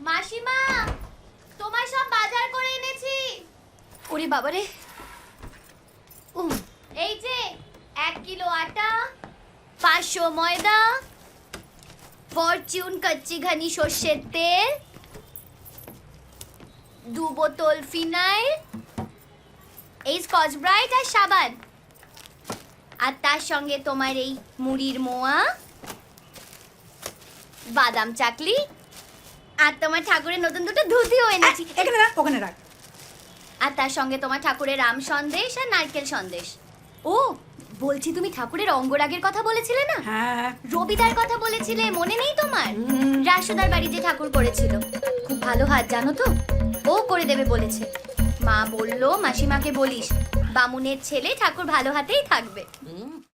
মাসিমা তোমার সব বাজার করে এনেছি। ওরে বাবারে। উম এই যে এক কিলো আটা পাঁচশো ময়দা ফরচুন কাচ্চি ঘানি সর্ষের তেল দু বোতল ফিনাইল এই স্কচ ব্রাইট আর সাবান। আর তার সঙ্গে তোমার এই মুড়ির মোয়া বাদাম চাকলি আর তোমার ঠাকুরের নতুন দুটো ধুতিও এনেছি। এখানে রাখ ওখানে রাখ। আর তার সঙ্গে তোমার ঠাকুরের রাম সন্দেশ আর নারকেল সন্দেশ। ও বলছি তুমি ঠাকুরের অঙ্গরাগের কথা বলেছিলে না? হ্যাঁ। রবিদার কথা বলেছিলে মনে নেই তোমার? হুম। রাসুদার বাড়িতে ঠাকুর করেছিল। খুব ভালো হাত জানো তো? ও করে দেবে বলেছে। মা বলল মাসিমাকে বলিস বামুনের ছেলে ঠাকুর ভালো হাতেই থাকবে।